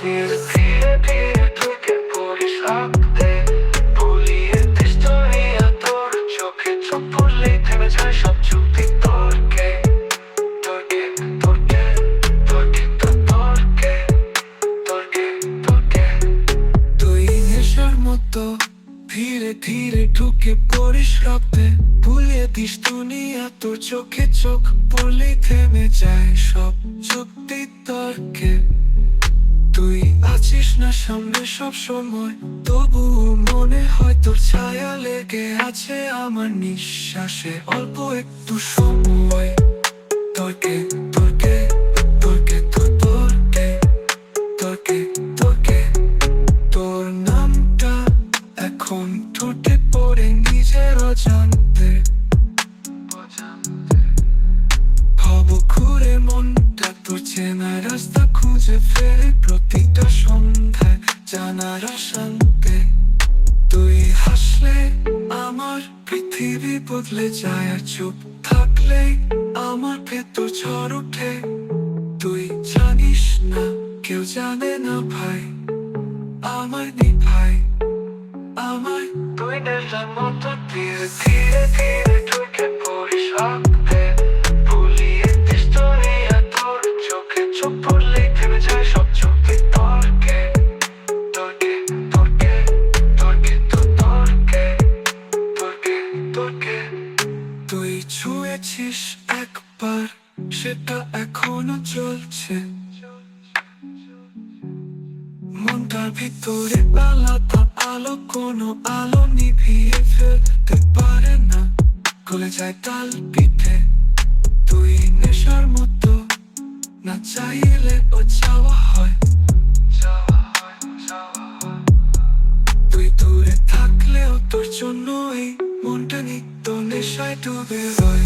ধীরে ধীরে ঢুকে পড়িস রাখতে ভুলিয়ে দিস দুনিয়া তোর চোখে চোখ পড়লেই থেমে যায় সব চুক্তি তোরকে তোরকে তোরকে তোরকে তো তোরকে তোরকে তোরকে তুই নেশার মতো ধীরে ধীরে ঢুকে পড়িস রক্তে। ভুলে দিস দুনিয়া, তোর চোখে চোখ পড়লে থেমে যায় সব চুক্তি তর্কে। তুই আছিস না সামনে সব সময় তবু মনে হয় তোর ছায়া লেগে আছে আমার নিঃশ্বাসে অল্প একটু সময়। এখন ঠোঁটে পড়ে নিজের অজান্তে। হব ঘুরে মনটা তোর চেনা রাস্তা খুঁজে ফেরে প্রতিটা সন্ধ্যায় জানার অশান্তে। তুই হাসলে আমার পৃথিবী বদলে যায় চুপ থাকলে আমার ভেতর ঝড় উঠে তুই জানিস না, কেউ জানে না ভাই আমার নি ভাই আমার তুই নেশার মতো ধীরে ধীরে ধীরে ঢুকে পড়িস রাখতে ভুলিয়ে দিস দুনিয়া তোর চোখে চোখ পড়লেই থেমে যায় সব চোখে তর্কে। তোরকে তোরকে তোরকে তো তোরকে। তোরকে তোরকে। তুই ছুঁয়েছিস একবার, সেটা এখনও চলছে। মনটার ভিতরে আলাদা আলো কোনো আলো নিভিয়ে ফেলতে পারে না। গলে যায় তাল পিঠে। তুই নেশার মতো না চাইলে ও চাওয়া হয়। হয়, হয়। তুই দূরে থাকলেও তোর জন্য এই মনটা নিত্য নেশায় ডুবে রয়।